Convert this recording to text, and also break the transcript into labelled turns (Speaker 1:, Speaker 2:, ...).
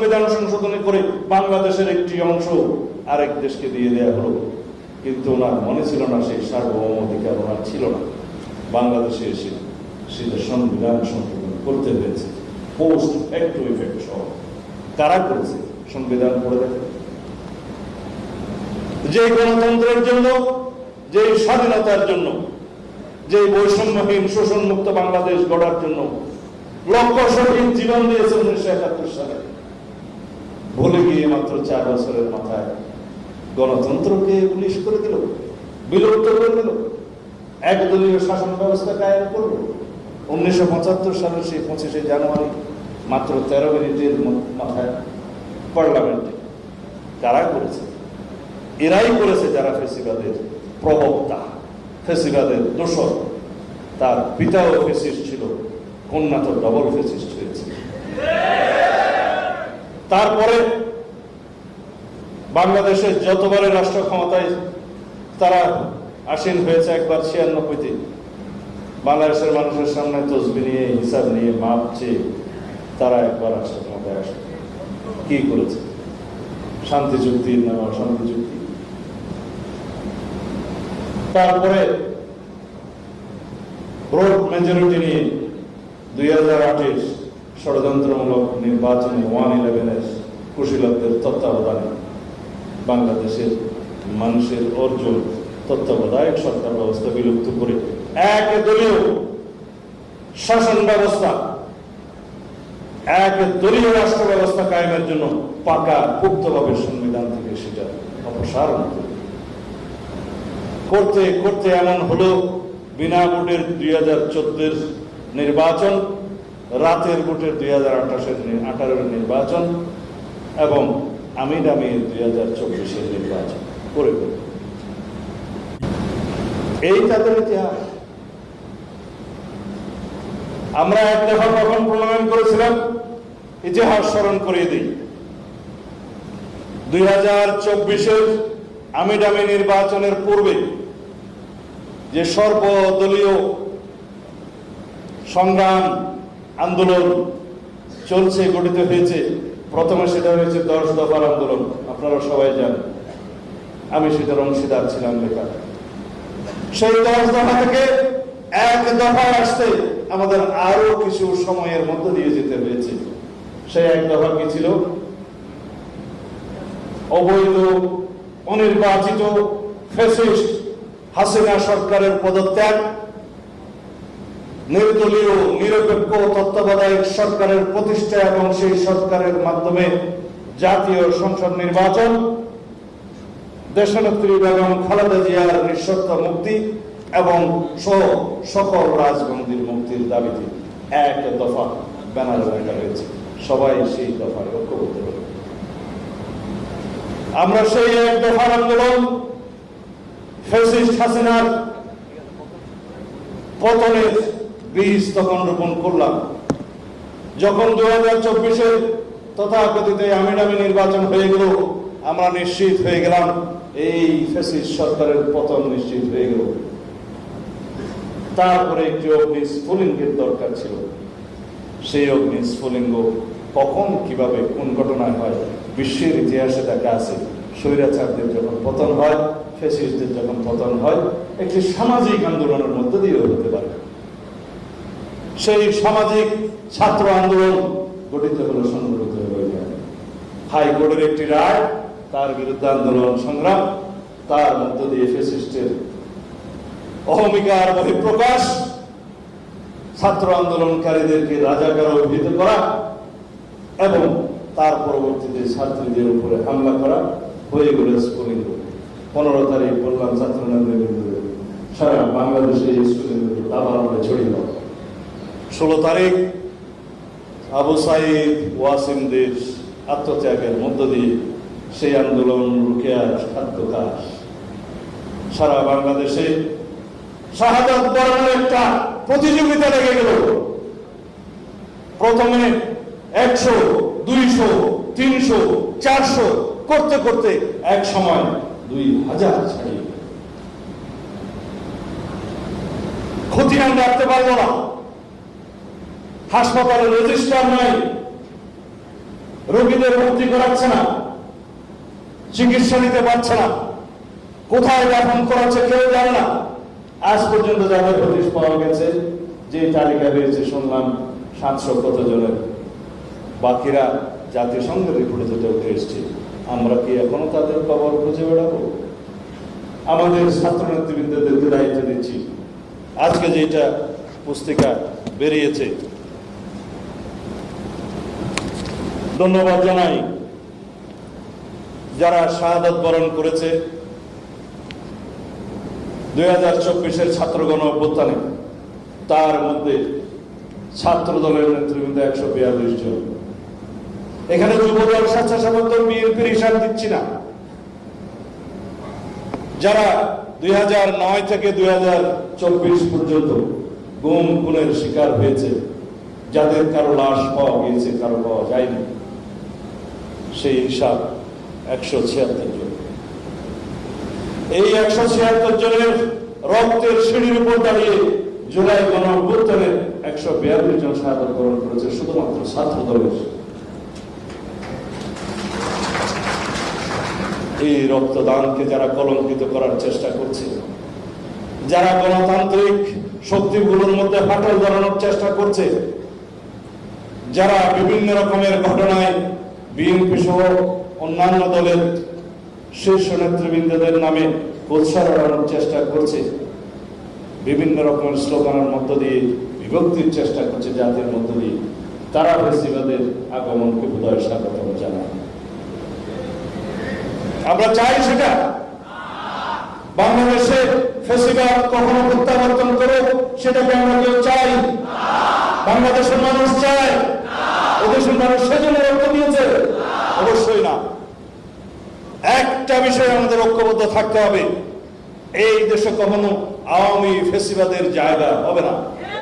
Speaker 1: সংবিধান সংশোধনী করে বাংলাদেশের একটি অংশ আরেক দেশকে দিয়ে দেওয়া হলো। কিন্তু ওনার মনে ছিল না, সেই সার্বভৌম অধিকার ওনার ছিল না। বাংলাদেশে এসে সেটা সংবিধান সংশোধন করতে হয়েছে পোস্ট ফ্যাক্ট টু ইফেক্ট সহ, কারা করেছে? সংবিধান পড়ে দেখে যে গণতন্ত্রের জন্য, যে স্বাধীনতার জন্য, যে বৈষম্যহীন, শোষণমুক্ত বাংলাদেশ গড়ার জন্য লক্ষ শহীদ জীবন দিয়েছে উনিশশো একাত্তর সালে। ভুলে গিয়ে মাত্র চার বছরের মাথায় গণতন্ত্রকে পুলিশ করে দিল, বিলুপ্ত করে দিল, একদলীয় শাসন ব্যবস্থা কায়েম করল। উনিশশো পঁচাত্তর সালের সেই পঁচিশে জানুয়ারি মাত্র তেরো মিনিটের মাথায় পার্লামেন্টে কারা করেছে? এরাই করেছে যারা ফেসিবাদের প্রবক্তা, ফেসিবাদের দোষর। তার পিতাও ফেসিস্ট ছিল, কন্যা তো ডবল ফেসিস্ট হয়েছে। তারপরে বাংলাদেশের যতবারে রাষ্ট্র ক্ষমতায় তারা আসীন হয়েছে, একবার ছিয়ানব্বইতে বাংলাদেশের মানুষের সামনে তসবি নিয়ে, হিসাব নিয়ে মাপ চেয়ে তারা একবার রাষ্ট্র ক্ষমতায় আসে কি করেছে? শান্তি চুক্তি না অশান্তি চুক্তি? তারপরে ব্রড মেজরিটি নিয়ে দুই হাজার আটের ষড়যন্ত্রমূলক নির্বাচনে ওয়ান ইলেভেনের কুশীলকদের তত্ত্বাবধানে বাংলাদেশের মানুষের অর্জন তত্ত্বাবধায়ক সরকার ব্যবস্থা বিলুপ্ত করে এক দলীয় শাসন ব্যবস্থা এক দলীয় রাষ্ট্র ব্যবস্থা কায়েমের জন্য পাকা পুক্তভাবে সংবিধান থেকে সেটা অপসারণ করতে করতে এমন হলো বিনা ভোটের দুই হাজার চোদ্দের নির্বাচন রাতের ভোটের দুই হাজার আঠাশের আঠারোর নির্বাচন এবং আমি দামি দুই হাজার চব্বিশের নির্বাচন করে। এই তাদের ইতিহাস। আমরা এক দফা কখন প্রণয়ন করেছিলাম? ইতিহাস স্মরণ করিয়ে দিই। দুই হাজার চব্বিশের আমিডামি নির্বাচনের পূর্বে যে সর্বদলীয় সংগ্রাম আন্দোলন চলছে, গঠিত হয়েছে। প্রথমে সেটা হয়েছে দশ দফার আন্দোলন। আপনারা সবাই জানেন। আমি সেটার অংশীদার ছিলাম লেখা সেই দশ দফা থেকে এক দফায় আসতে আমাদের আরও কিছু সময়ের মধ্য দিয়ে যেতে হয়েছে। সেই এক দফা কি ছিল? অবৈধ, অনির্বাচিত ফেসিস্ট হাসিনা সরকারের পদত্যাগ নির্দলীয়, নিরপেক্ষ তত্ত্বাবধায়ক সরকারের প্রতিষ্ঠা এবং সেই সরকারের মাধ্যমে জাতীয় সংসদ নির্বাচন, দেশনেত্রী বেগম খালেদা জিয়ার নিঃশর্ত মুক্তি এবং সকল রাজবন্দীর মুক্তির দাবিতে এক দফা ব্যানার লেখা হয়েছে। সবাই সেই দফায় ঐক্যবদ্ধ হল। আমরা সেই এক দফার আন্দোলন, ফেসিস্ট হাসিনার পতনের বীজ তখন রোপণ করলাম। যখন দু হাজার চব্বিশের তথাকথিত আমিনামি নির্বাচন হয়ে গেল, আমরা নিশ্চিত হয়ে গেলাম, এই ফেসিস্ট সরকারের পতন নিশ্চিত হয়ে গেল। তারপরে একটি অগ্নি স্ফুলিঙ্গের দরকার ছিল। সেই অগ্নি স্ফুলিঙ্গ কখন, কীভাবে, কোন ঘটনায় হয়, বিশ্বের ইতিহাসে দেখা আছে। স্বৈরাচারদের যখন পতন হয় ফেসিস্টদের যখন পতন হয়, একটি সামাজিক আন্দোলনের মধ্য দিয়েও হতে পারে। সেই সামাজিক ছাত্র আন্দোলন গঠিত হলো, সংগঠিত হয়ে যায় হাইকোর্টের একটি রায়, তার বিরুদ্ধে আন্দোলন সংগ্রাম, তার মধ্য দিয়ে ফেসিস্টের অহমিকার বহিঃপ্রকাশ, ছাত্র আন্দোলনকারীদেরকে রাজাকার অভিহিত করা এবং তার পরবর্তীতে ছাত্রীদের উপরে হামলা করা হয়ে গেল স্কুলিং পনেরো তারিখ বললাম ছাত্র বিরুদ্ধে সারা বাংলাদেশে স্কুলিং আবার ছড়িয়ে দেওয়া ষোলো তারিখ আবু সাইদ ওয়াসিমদের আত্মত্যাগের মধ্য দিয়ে সেই আন্দোলন রুকেয়ার সারা বাংলাদেশে শাহাদাত বরণের একটা প্রতিযোগিতা লেগে গেল। প্রথমে একশো, দুইশো, তিনশো, চারশো করতে করতে এক সময় দুই হাজার ছাড়িয়ে গেল। খতিয়ান রাখতে পারব না। হাসপাতালে রেজিস্টার নাই। রোগীদের ভর্তি করাচ্ছে না। চিকিৎসা নিতে পারছে না। কোথায় দাফন করাচ্ছে কেউ জানে না। আজ পর্যন্ত যাদের হদিশ পাওয়া গেছে যে তালিকা রয়েছে, শুনলাম সাতশো কত জনের বাকিরা জাতিসংঘের রিপোর্টে যেটা উঠে এসছে। আমরা কি এখনও তাদের খবর খুঁজে বেড়াবো? আমাদের ছাত্র নেতৃবৃন্দদেরকে দায়িত্ব দিচ্ছি আজকে যেটা পুস্তিকা বেরিয়েছে ধন্যবাদ জানাই যারা শাহাদত বরণ করেছে দুই হাজার চব্বিশের ছাত্রগণ অভ্যুত্থানে। তার মধ্যে ছাত্র দলের নেতৃবৃন্দ একশো বিয়াল্লিশ জন। এখানে যুবদল স্বেচ্ছাসেবক দল বিএনপির হিসাব দিচ্ছি না। যারা দুই থেকে দুই হাজার চব্বিশ পর্যন্ত গুম, খুনের শিকার হয়েছে, যাদের কারও লাশ পাওয়া গিয়েছে, কারও পাওয়া যায়নি সেই হিসাব একশো ছিয়াত্তর জন। এই একশো ছিয়াত্তর জনের রক্তের সিঁড়ির উপর দাঁড়িয়ে জুলাই গণ একশো বিয়াল্লিশ জন শাহাদত বরণ করেছে শুধুমাত্র ছাত্র দলের এই রক্তদানকে যারা কলঙ্কিত করার চেষ্টা করছে, যারা গণতান্ত্রিক শক্তিগুলোর মধ্যে ফাটল ধরানোর চেষ্টা করছে, যারা বিভিন্ন রকমের ঘটনায় বিএনপি সহ অন্যান্য দলের শীর্ষ নেতৃবৃন্দদের নামে উৎসাহ বাড়ানোর চেষ্টা করছে। বিভিন্ন রকমের স্লোগানের মধ্য দিয়ে, বিভক্তির চেষ্টা করছে জাতির মধ্য দিয়ে। তারা ফেসিবাদের আগমনকে বোধহয় স্বাগতম জানায়। আমরা চাই সেটা। বাংলাদেশে ফেসিবাদ কখনো প্রত্যাবর্তন করে সেটাকে আমরা কেউ চাই বাংলাদেশের মানুষ চায়। ওদেশের মানুষ সেজন্য রক্ত দিয়েছে অবশ্যই না একটা বিষয়ে আমাদের ঐক্যবদ্ধ থাকতে হবে। এই দেশে কখনো আওয়ামী ফেসিবাদের জায়গা হবে না।